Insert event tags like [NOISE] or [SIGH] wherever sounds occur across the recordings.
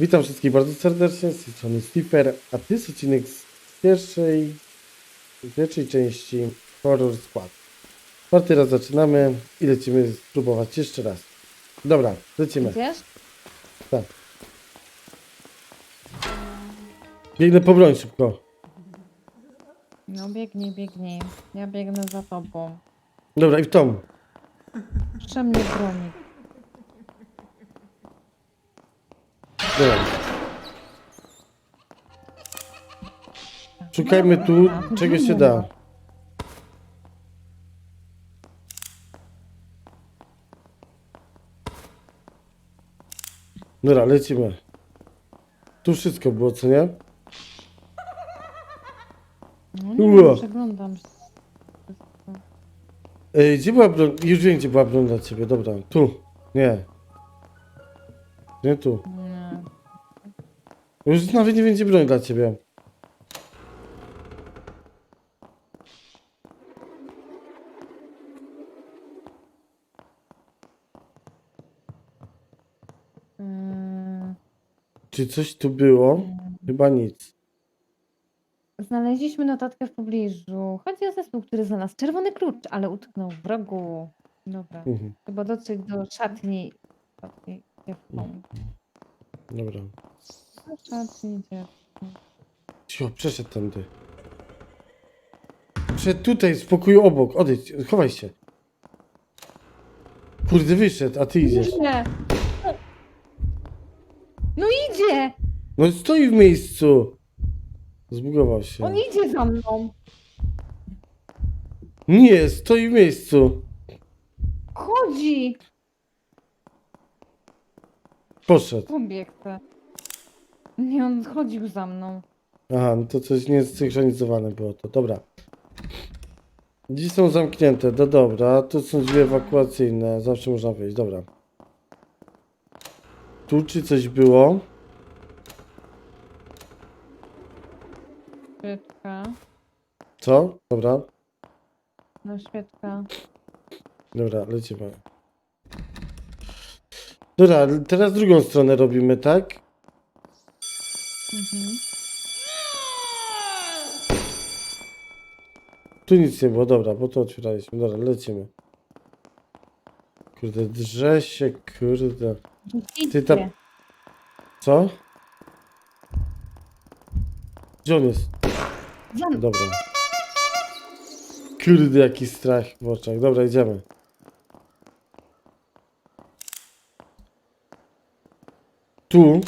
Witam wszystkich bardzo serdecznie, z tej strony Skipper, a to jest odcinek z pierwszej, pierwszej części Horror Squad. Czwarty raz zaczynamy i lecimy spróbować jeszcze raz. Dobra, lecimy. Wiesz? Tak. Biegnę po broń szybko. No biegnij, biegnij. Ja biegnę za tobą. Dobra, i w tom. Proszę mnie bronić. Dobra. Szukajmy tu, czego się da. Dobra, lecimy. Tu wszystko było, co nie? No nie Ua. wiem, przeglądam. Ej, gdzie była broń? Już wiem, gdzie była broń dla ciebie. Dobra, tu. Nie. Nie tu. Nie. Już nawet nie gdzie broń dla ciebie. Mm, Czy coś tu było? Chyba nic. Znaleźliśmy notatkę w pobliżu. Chodzi o zespół, który znalazł czerwony klucz, ale utknął w rogu. Dobra. Mhm. Chyba dotrzeć do szatni. Szatni. Dobra. Dziewczą. Cicho, przeszedł tędy. Przed tutaj, z pokoju obok. Odejdź, chowaj się. Kurde, wyszedł, a ty idziesz. No idzie! No stoi w miejscu. Zbugował się. On idzie za mną. Nie, stoi w miejscu. Chodzi! Poszedł. Pobiegł. Nie, on chodził za mną. Aha, no to coś niesynchronizowane było to. Dobra. Drzwi są zamknięte. No dobra, tu są drzwi ewakuacyjne. Zawsze można wyjść. Dobra. Tu czy coś było? Świeczka. Co? Dobra. No świeczka. Dobra, lecimy. Dobra, teraz drugą stronę robimy, tak? Mhm. Tu nic nie było, dobra, bo to otwieraliśmy. Dobra, lecimy. Kurde, drze się, kurde. Ty tam-. Co? Gdzie on jest? Dobra. Kurde, jaki strach w oczach. Dobra, idziemy. Tu?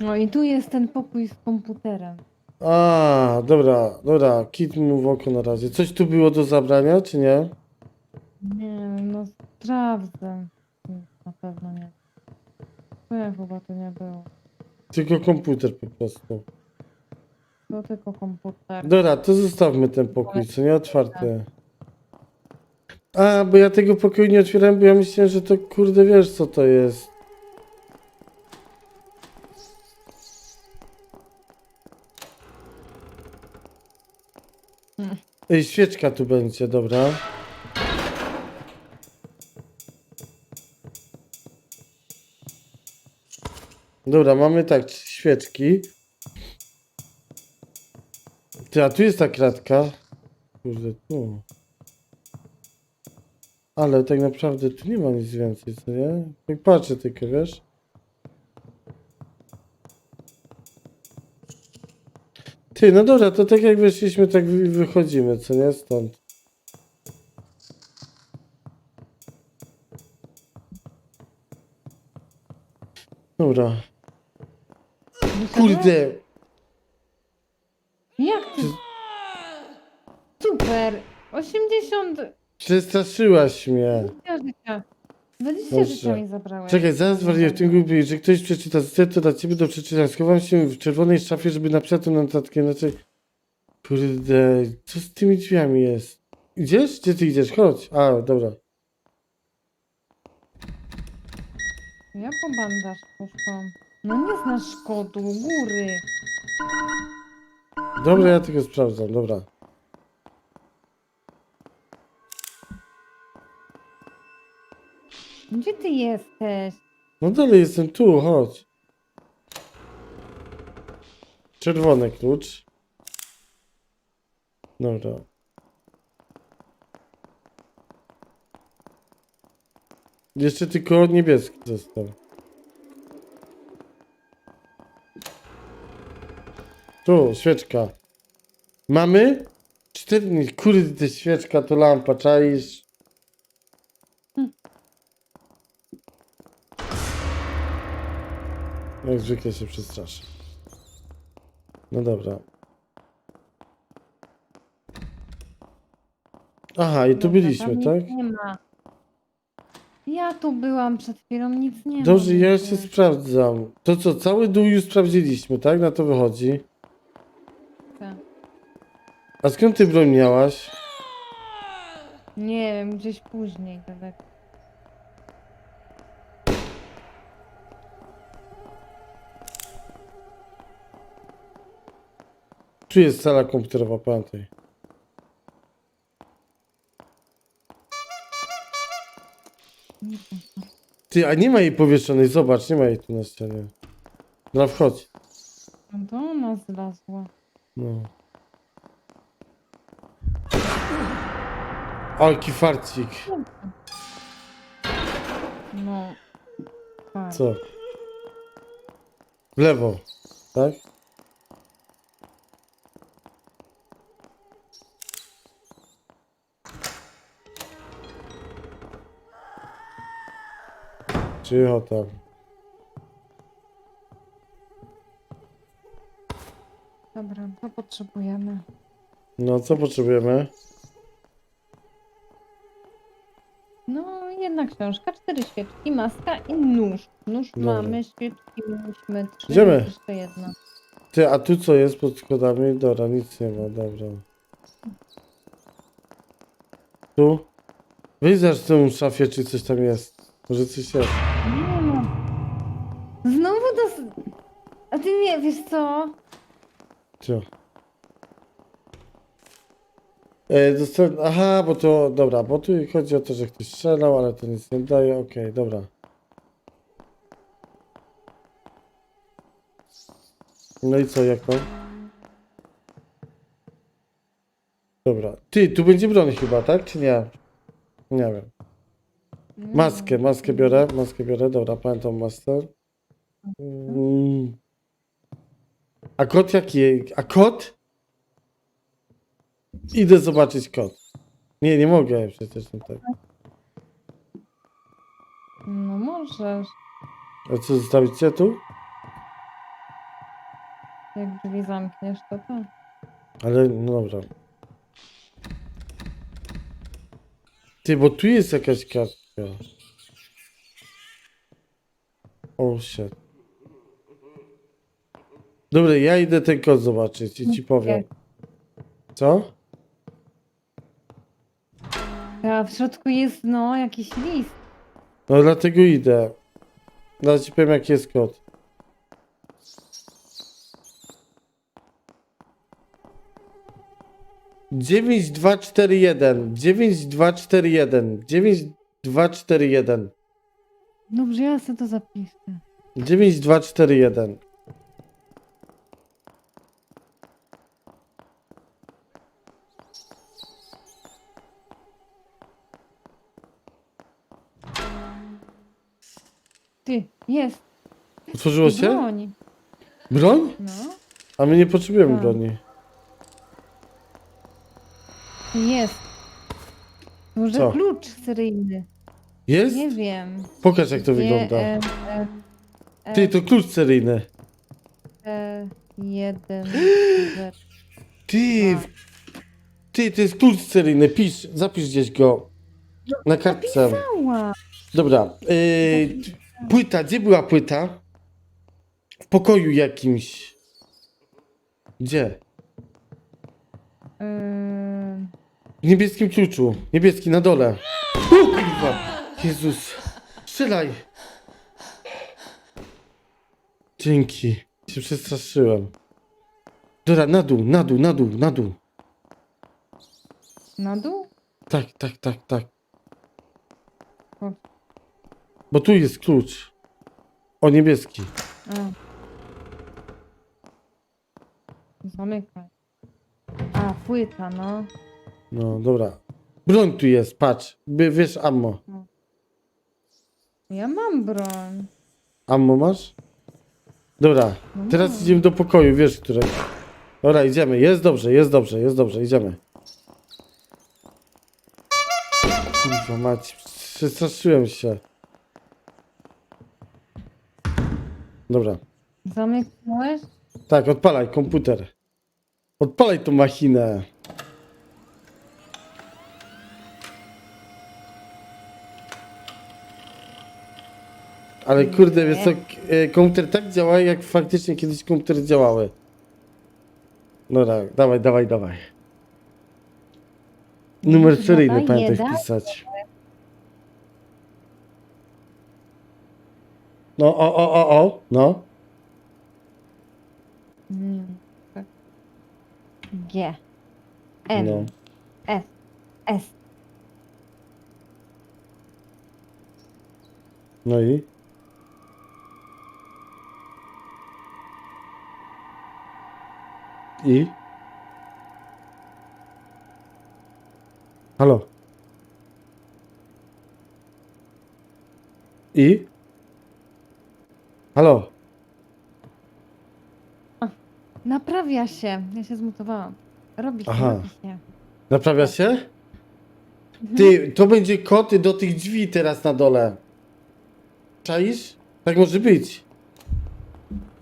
No i tu jest ten pokój z komputerem. A, dobra, dobra. Kit mu w oko na razie. Coś tu było do zabrania, czy nie? Nie wiem, no sprawdzę. Na pewno nie. Nie, chyba to nie było. Tylko komputer po prostu. To tylko komputer. Dobra, to zostawmy ten pokój, co nie otwarty. A, bo ja tego pokoju nie otwierałem, bo ja myślałem, że to kurde wiesz co to jest. Ej, świeczka tu będzie, dobra. Dobra, mamy tak, świeczki. Ty, a tu jest ta kratka. Kurde, tu. Ale tak naprawdę tu nie ma nic więcej, co nie? Tak patrzę tylko, wiesz? Ty, no dobra, to tak jak weszliśmy, tak wy- wychodzimy, co nie? Stąd. Dobra. Kurde! Jak ty? Super! 80 Przestraszyłaś mnie. życia. 20 Dobrze. życia mi zabrałeś. Czekaj, zaraz wariuję w tym grupie, że ktoś przeczyta to dla ciebie do przeczytania. Schowam się w czerwonej szafie, żeby napisać tę notatkę, inaczej... Kurde, co z tymi drzwiami jest? Idziesz? Gdzie ty idziesz? Chodź. A, dobra. Ja po bandaż poszłam. No nie znasz kodu, góry. Dobra, ja tylko sprawdzam, dobra. Gdzie ty jesteś? No dalej jestem tu, chodź. Czerwony klucz. Dobra. Jeszcze tylko niebieski został. Tu, świeczka. Mamy? Cztery, kurde, świeczka to lampa, czaisz? Jak zwykle się przestraszę. No dobra. Aha, i tu Dobra, byliśmy, tam tak? Nic nie ma. Ja tu byłam przed chwilą, nic nie ma. Dobrze, ja jeszcze sprawdzam. To co, cały dół już sprawdziliśmy, tak? Na to wychodzi. Tak. A skąd ty broń miałaś? Nie wiem, gdzieś później daleko. Tu jest sala komputerowa, wiem. Ty, a nie ma jej powieszonej, zobacz, nie ma jej tu na ścianie. No wchodź. No to ona zlazła. No. O, jaki farcik. No. Tak. Co? W lewo, tak? Cicho tam. Dobra, co potrzebujemy? No, co potrzebujemy? No, jedna książka, cztery świeczki, maska i nóż. Nóż Dobra. mamy, świeczki mieliśmy trzy, Idziemy. jeszcze jedna. Ty, a tu co jest pod schodami? Dobra, nic nie ma, dobra. Tu? Wyjdź w tą szafie, czy coś tam jest. Może coś jest. A ty nie, wiesz co? Co? E. Aha, bo to... Dobra, bo tu chodzi o to, że ktoś strzelał, ale to nic nie daje. Okej, dobra. No i co, jak? Dobra. Ty, tu będzie broń chyba, tak? Czy nie? Nie wiem. Maskę, ma. maskę biorę, maskę biorę, dobra, pamiętam master. Mm. A kot jaki? A kot? Idę zobaczyć kot. Nie, nie mogę przecież no tak. No możesz. A co, zostawić cię tu? Jak drzwi zamkniesz, to tak. Ale, no dobra. Ty, bo tu jest jakaś kartka. O, shit. Dobra, ja idę ten kod zobaczyć i ci powiem. Co? A w środku jest, no, jakiś list. No dlatego idę. Zaraz ci powiem jaki jest kod. Dziewięć dwa cztery jeden. Dziewięć dwa cztery jeden. Dziewięć dwa cztery jeden. Dobrze, ja sobie to zapiszę. Dziewięć dwa cztery jeden. Ty, jest. Otworzyło się? Broń. Broń? No, A my nie potrzebujemy Tak. broni. jest. Może Co? klucz seryjny. Jest? Nie wiem. Pokaż jak to wygląda. E, e, e, Ty, to klucz seryjny. e, jeden. [GASPS] zero. Ty, Tak. ty, to jest klucz seryjny. Pisz, zapisz gdzieś go. Na kartce. Cała. Dobra. Yy, płyta, gdzie była płyta? W pokoju jakimś. Gdzie? Ym, W niebieskim kluczu. Niebieski na dole. Kurwa. Jezus. Strzelaj. Dzięki. Się przestraszyłem. Dobra, na dół, na dół, na dół, na dół. na dół? Tak, tak, tak, tak. O. Bo tu jest klucz. O, niebieski. A. Zamykaj. A, płyta, no. No, dobra. Broń tu jest, patrz. By, wiesz, ammo. Ja mam broń. Ammo masz? Dobra, No teraz idziemy do pokoju, wiesz, które... Dobra, idziemy. Jest dobrze, jest dobrze, jest dobrze, idziemy. Kurwa mać, przestraszyłem się. Dobra. Zamykałeś? Tak, odpalaj komputer. Odpalaj tą machinę. Ale kurde, wiesz co, k- e, komputer tak działa, jak faktycznie kiedyś komputery działały. No tak, dawaj, dawaj, dawaj. Numer Chyba seryjny jeden. pamiętaj wpisać. No, o, o, o, o, no. G. N. No. S. S. No i? I? Halo? I? Halo? Naprawia się. Ja się zmutowałam. Robi się, Aha. robi się. Naprawia się? Mhm. Ty, to będzie koty do tych drzwi teraz na dole. Czaisz? Tak może być.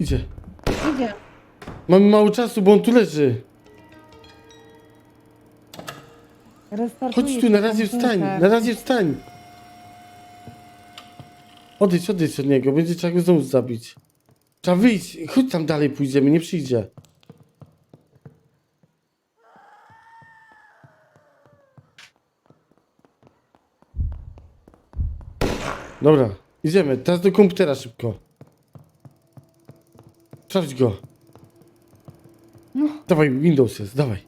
Idzie. Idzie. Mamy mało czasu, bo on tu leży. Restartuje Chodź tu, się na razie wstań, na razie wstań. Odejdź, odejdź od niego, będzie trzeba go znowu zabić. Trzeba wyjść, chodź tam dalej pójdziemy, nie przyjdzie. Dobra, idziemy, teraz do komputera szybko. Sprawdź go. No. Dawaj, Windows jest, dawaj.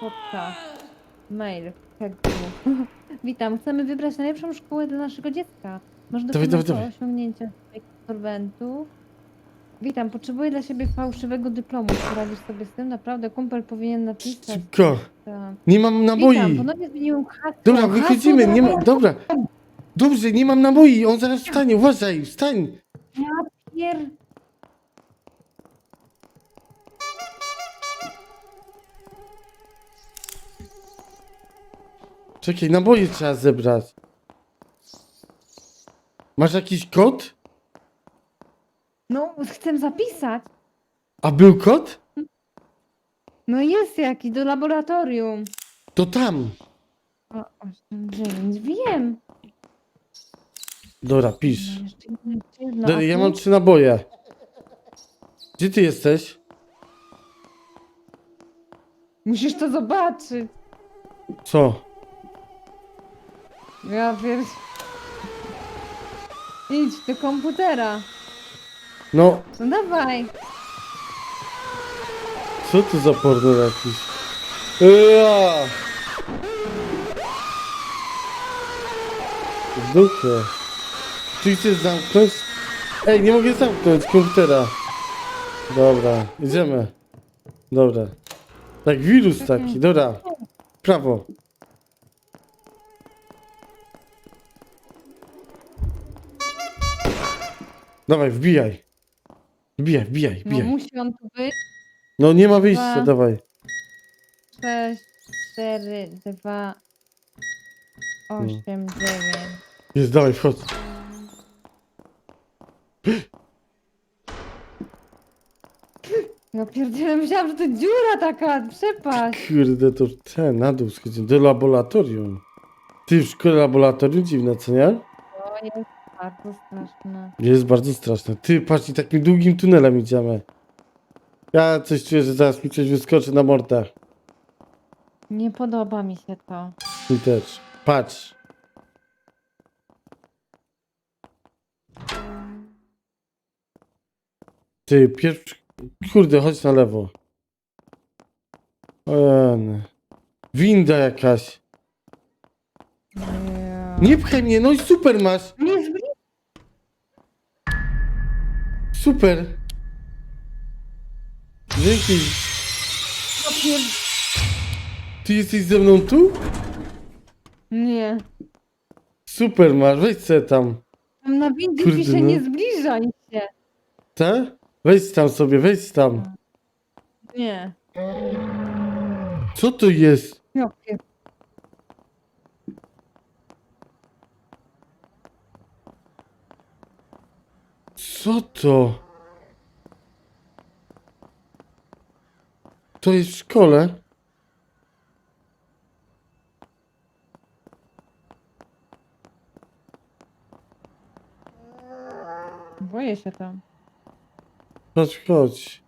Fotka. Mail. Hegu. [LAUGHS] Witam. Chcemy wybrać najlepszą szkołę dla naszego dziecka. Można Dawaj, dawaj, osiągnięcia swoich absolwentów. Witam. Potrzebuję dla siebie fałszywego dyplomu. Poradzisz sobie z tym? Naprawdę kumpel powinien napisać. Szybko, Tak. nie mam naboi. Witam. Ponownie zmieniłem hasło. Dobra, Hasło wychodzimy, do- nie ma, dobra. Dobrze, nie mam naboi, on zaraz wstanie, uważaj, wstań. Ja pier... Czekaj, naboje trzeba zebrać. Masz jakiś kod? No, chcę zapisać. A był kod? No jest jakiś do laboratorium. To tam. O, 8, 9, wiem. Dobra, No, pisz. jeszcze jeszcze a ja mam trzy naboje. Gdzie ty jesteś? Musisz to zobaczyć. Co? Ja wiesz. Idź do komputera. No, No dawaj. co to za porno jakiś? Ua! W dupę. Czy chcesz zamknąć? Ej, nie mogę zamknąć komputera. Dobra, idziemy. Dobra. Tak, wirus taki, dobra. Prawo. Dawaj, wbijaj. Wbijaj, wbijaj, No wbijaj. musi on tu być. No nie ma wyjścia, Dwa. dawaj. 6, 4, 2, 8, 9. Jest, dawaj, wchodź. No pierdzielę, myślałam, że to dziura taka, przepaść. Kurde, to ten, na dół schodzimy. Do laboratorium. Ty w szkole laboratorium dziwne, co nie? Jest bardzo straszne. Jest bardzo straszne. Ty, patrz, i takim długim tunelem idziemy. Ja coś czuję, że zaraz mi coś wyskoczy na mordę. Nie podoba mi się to. Mi też. Patrz. Ty, pierwszy... Kurde, chodź na lewo. Ojej. Winda jakaś. Nie. Nie pchaj mnie, no i super masz. Nie Super. Dzięki. Ty jesteś ze mną tu? Nie. Super masz, wejdź se tam. Tam na windzie Kurde, pisze no. nie zbliżaj się. Te? Wejdź tam sobie, wejdź tam. Nie. Co to jest? Jakie? Co to? To jest w szkole? Boję się tam. Chodź, chodź.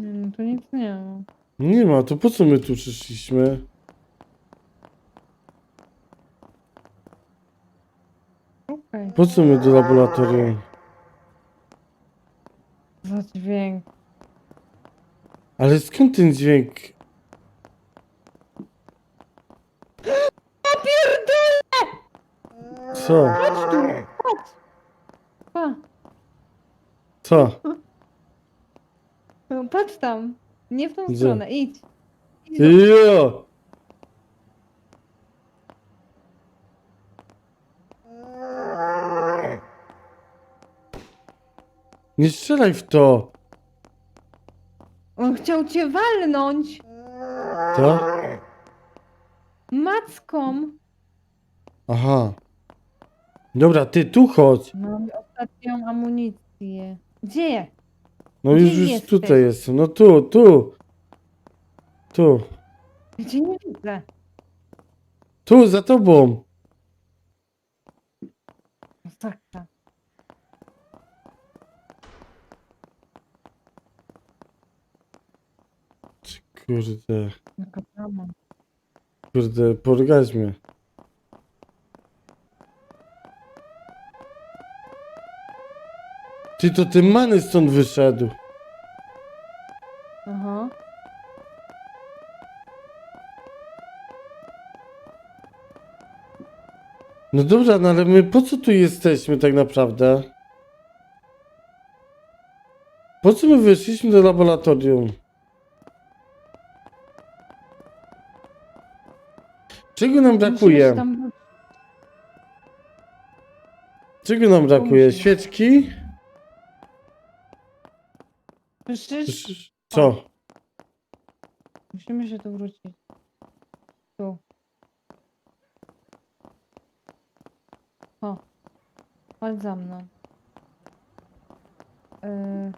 Nie, No tu nic nie ma. Ma, to po co my tu przyszliśmy? Okej. Po co my do laboratorium? Za dźwięk. Ale skąd ten dźwięk? Co? Pa! Co? No, Patrz tam! Nie w tą Gdzie? stronę, idź! idź do... Jo! Nie strzelaj w to! On chciał cię walnąć! To? Macką! Aha. Dobra, ty tu chodź. Mam ostatnią amunicję. Gdzie? No Gdzie już, już jesteś? tutaj jestem. No tu, tu. Tu. Ja cię nie widzę. Tu, za tobą. Masakra. Kurde, Jaka drama. kurde, po orgazmie. Ty, to ten many stąd wyszedł. Aha. No dobra, no ale my po co tu jesteśmy tak naprawdę? Po co my wyszliśmy do laboratorium? Czego nam brakuje? tam- Czego nam brakuje? Świeczki? Przecież Co? musimy się tu wrócić. Tu. O. Chodź za mną. Yy...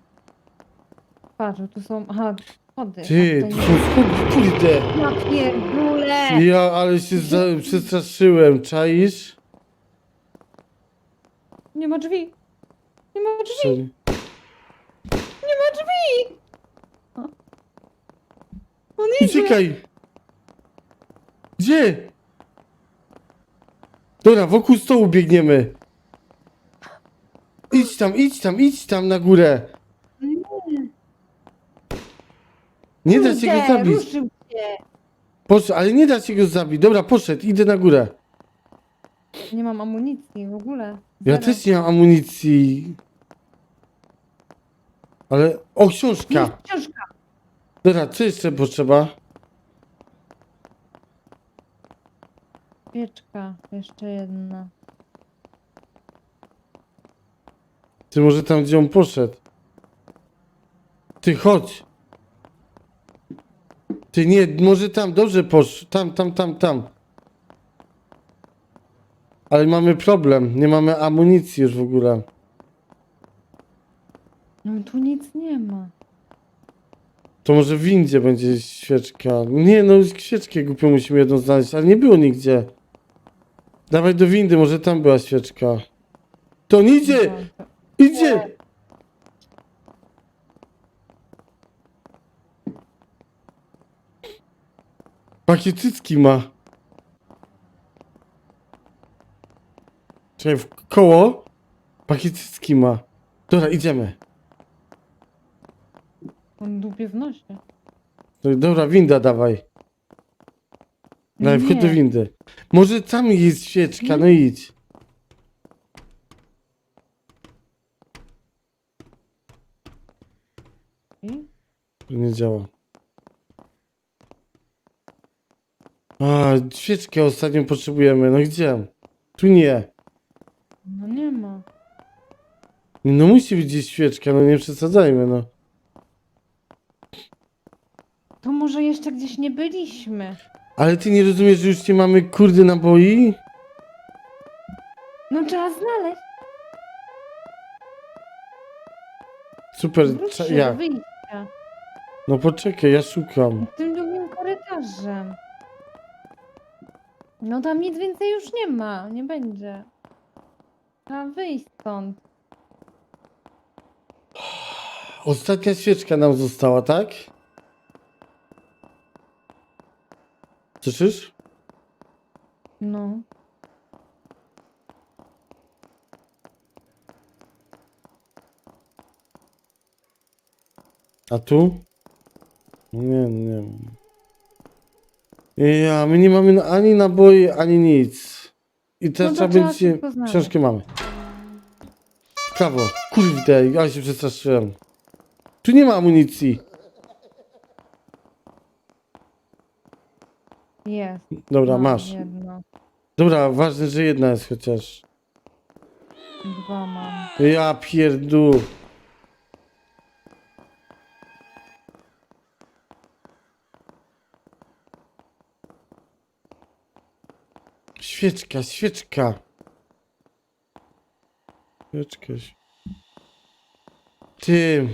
Patrz, tu są... Aha, schody. Ty, tu schody, kurde! Ja pierdolę! Ja, ale się za, przestraszyłem, czaisz? Nie ma drzwi! Nie ma drzwi! Sorry. Nie ma drzwi! On idzie! Uciekaj! Gdzie? Dobra, wokół stołu biegniemy. Idź tam, idź tam, idź tam na górę. Nie da się go zabić. Ruszył się! Ale nie da się go zabić. Dobra, poszedł, idę na górę. Nie mam amunicji w ogóle. Ja też nie mam amunicji. Ale... O, książka! Jest książka! Dobra, co jeszcze potrzeba? Pieczka, jeszcze jedna. Ty może tam, gdzie on poszedł. Ty chodź. Ty nie, może tam, dobrze posz. Tam, tam, tam, tam. Ale mamy problem. Nie mamy amunicji już w ogóle. No tu nic nie ma. To może w windzie będzie świeczka. Nie, no świeczkę głupio musimy jedną znaleźć, ale nie było nigdzie. Dawaj do windy, może tam była świeczka. To on idzie! Idzie! Jakie cycki ma. Czekaj, w koło. Jakie cycki ma. Dobra, idziemy. On dupie w nosie. No i Dobra, winda dawaj. Daj, wchodź do Nie. windy. Może tam jest świeczka, no idź. I? To nie działa. A, świeczkę ostatnio potrzebujemy, no gdzie? Tu nie. No nie ma. No musi być gdzieś świeczka, no nie przesadzajmy, no. To może jeszcze gdzieś nie byliśmy. Ale ty nie rozumiesz, że już nie mamy kurde naboi? No trzeba znaleźć. Super, Wróć cza- się do jak? wyjścia. No poczekaj, ja szukam. Tym drugim korytarzem. No tam nic więcej już nie ma. Nie będzie. Trzeba wyjść stąd. Ostatnia świeczka nam została, tak? Słyszysz? No. A tu? No Nie, nie. Ja, my nie mamy ani naboi, ani nic. I teraz No to trzeba trzeba będzie... Książkę mamy. Prawo. Kurde, ja się przestraszyłem. Tu nie ma amunicji. Jest. Dobra, Mam masz. Jedno. Dobra, ważne, że jedna jest chociaż. Dwa mam. Ja pierdu. Świeczka, świeczka. Świeczka. Ty.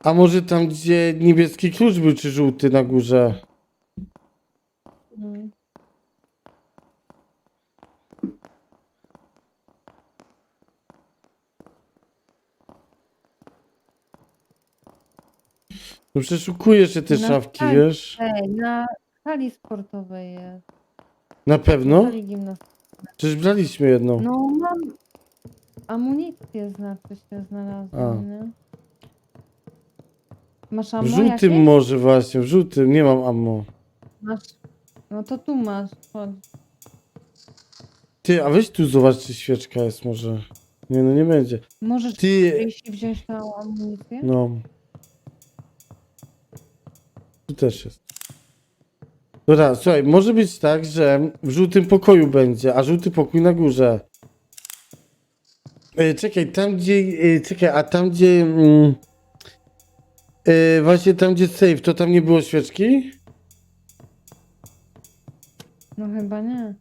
A może tam, gdzie niebieski klucz był, czy żółty na górze? Mm. No przeszukujesz się te No szafki, tak. wiesz? Ej, na sali sportowej jest. Na pewno? Na sali gimnastycznej. Przecież braliśmy jedną. No mam amunicję znaczy się znalazłam, A. nie? Masz W ammo żółtym jakieś? może właśnie, w żółtym nie mam ammo. Masz... No to tu masz, chodź. Ty, a weź tu zobacz, czy świeczka jest może. Nie, no nie będzie. Możesz Ty, wyjść i wziąć tą amunicję? no. Tu też jest. Dobra, słuchaj, może być tak, że w żółtym pokoju będzie, a żółty pokój na górze. E, czekaj, tam gdzie, e, czekaj, a tam gdzie, mm, e, właśnie tam gdzie safe, to tam nie było świeczki? No chyba nie.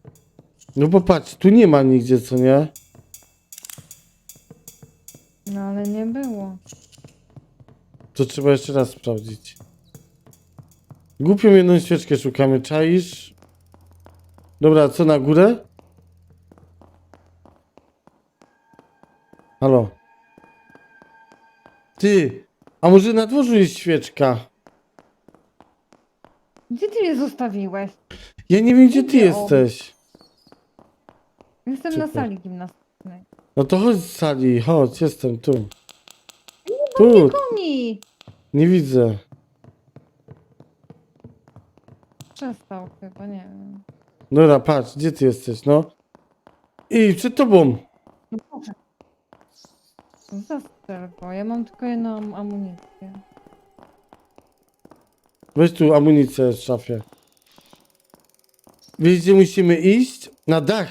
No bo patrz, tu nie ma nigdzie, co nie? No ale nie było. To trzeba jeszcze raz sprawdzić. Głupią jedną świeczkę szukamy, czaisz? Dobra, co na górę? Halo? Ty, a może na dworzu jest świeczka? Gdzie ty je zostawiłeś? Ja nie wiem, gdzie ty Gdzie on? jesteś. Jestem na sali gimnastycznej. No to chodź z sali, chodź, jestem tu. Tu, Koni! nie widzę. Przestał chyba, nie wiem. Dobra, patrz, gdzie ty jesteś, no? I przed tobą. No. Zastrzel go, ja mam tylko jedną am- amunicję. Weź tu amunicję w szafie. Wiesz, gdzie musimy iść? Na dach.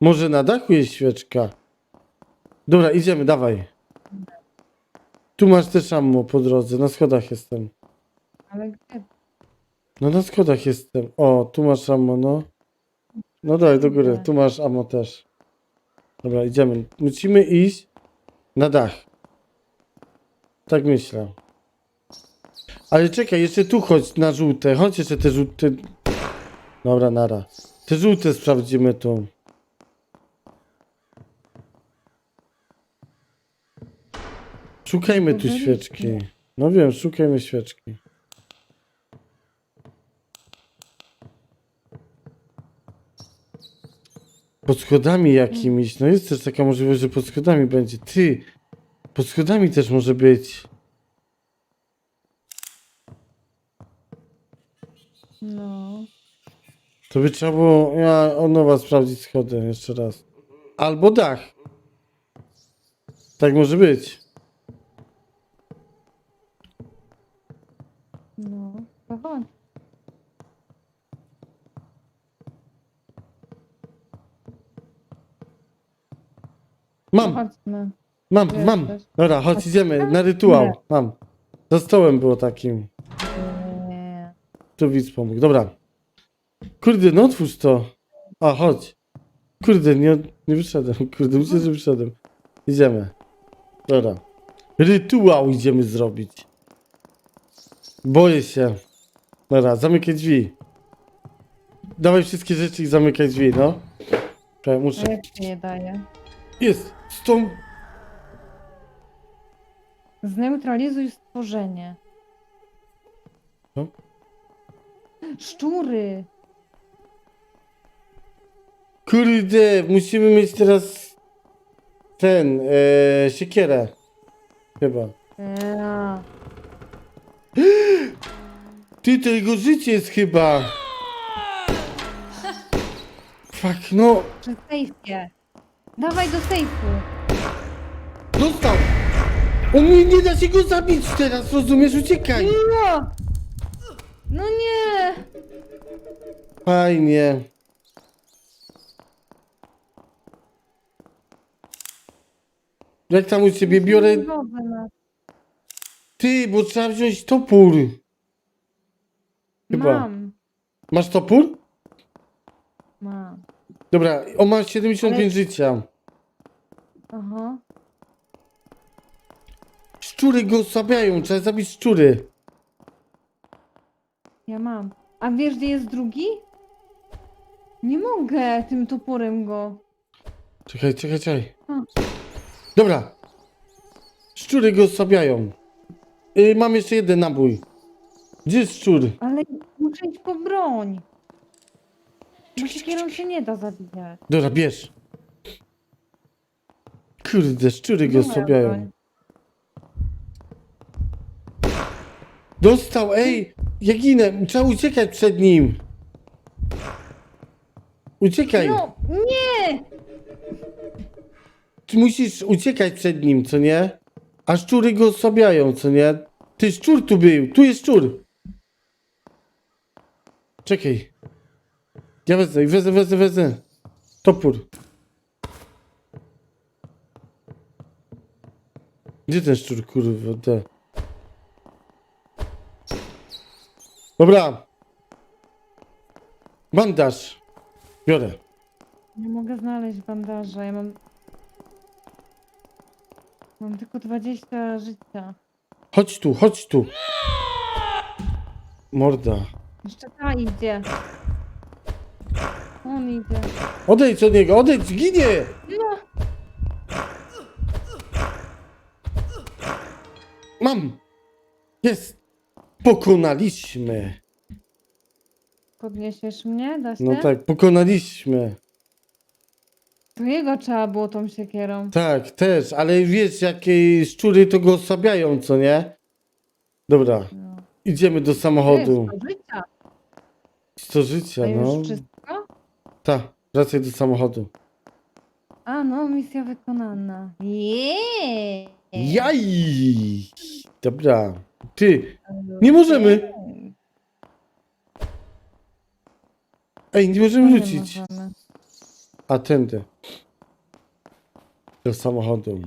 Może na dachu jest świeczka? Dobra, idziemy, dawaj. Tu masz też ammo po drodze, na schodach jestem. Ale gdzie? No na schodach jestem. O, tu masz ammo, no. No daj do góry, tu masz ammo też. Dobra, idziemy. Musimy iść na dach. Tak myślę. Ale czekaj, jeszcze tu chodź na żółte. Chodź jeszcze te żółte. Dobra, nara. Te żółte sprawdzimy tu. Szukajmy tu Byliśmy. świeczki. No wiem, szukajmy świeczki. Pod schodami jakimiś. No jest też taka możliwość, że pod schodami będzie. Ty! Pod schodami też może być. To by trzeba było ja od nowa sprawdzić schody jeszcze raz. Albo dach. Tak może być. No. To chodź. Mam, Chodźmy. mam, mam. Dobra, chodź idziemy na rytuał. Mam. Za stołem było takim. Nie. Tu widz pomógł. Dobra. Kurde, no otwórz to. A, chodź. Kurde, nie, nie wyszedłem. [LAUGHS] Kurde, myślę, że wyszedłem. Idziemy. Dobra. Rytuał idziemy zrobić. Boję się. Dobra, zamykaj drzwi. Dawaj wszystkie rzeczy i zamykaj drzwi, no. Czekaj, muszę. je daje? Jest! Stąd. Zneutralizuj stworzenie. Co? Szczury! Kurde, musimy mieć teraz ten, e, siekierę. Chyba. Eee. Ty, to jego życie jest chyba. Fuck, no. Przy sejfie. Dawaj do sejfu. Dostał. On nie, nie da się go zabić teraz, rozumiesz? Uciekaj. No! No nie! Fajnie. Jak tam u ciebie? Biorę... Na- Ty, bo trzeba wziąć topór. Chyba. Mam. Masz topór? Mam. Dobra, on ma 75 Ale- życia. Aha. Szczury go osłabiają, trzeba zabić szczury. Ja mam. A wiesz, gdzie jest drugi? Nie mogę tym toporem go. Czekaj, czekaj, czekaj. A. Dobra. Szczury go osłabiają. Y, mam jeszcze jeden nabój. Gdzie jest szczur? Ale muszę iść po broń. Bo siekierą się nie da zabijać. Dobra, bierz. Kurde, szczury go Moja osłabiają. broń. Dostał, ej! Ja ginę, trzeba uciekać przed nim. Uciekaj. No, nie! Ty musisz uciekać przed nim, co nie? A szczury go osłabiają, co nie? Ty, szczur tu był, tu jest szczur. Czekaj. Ja wezmę, wezmę, wezmę, wezmę. Topór. Gdzie ten szczur, kurwa, te? Dobra. Bandaż. Biorę. Nie mogę znaleźć bandaża. Ja mam. Mam tylko 20 życia. Chodź tu, chodź tu. Morda. Jeszcze ta idzie. On idzie. Odejdź od niego, odejdź, ginie! No, Mam! Jest! Pokonaliśmy! podniesiesz mnie? Da się? No tak, pokonaliśmy. To jego trzeba było tą siekierą. Tak, też, ale wiesz, jakie szczury to go osłabiają, co nie? Dobra, No. idziemy do samochodu. jest do życia. 100 życia, To już no. wszystko? Tak, wracaj do samochodu. A no, misja wykonana. Jeee! Jaj! Dobra. Ty, nie możemy! Ej, nie możemy rzucić. możemy. A tędy. Do samochodu.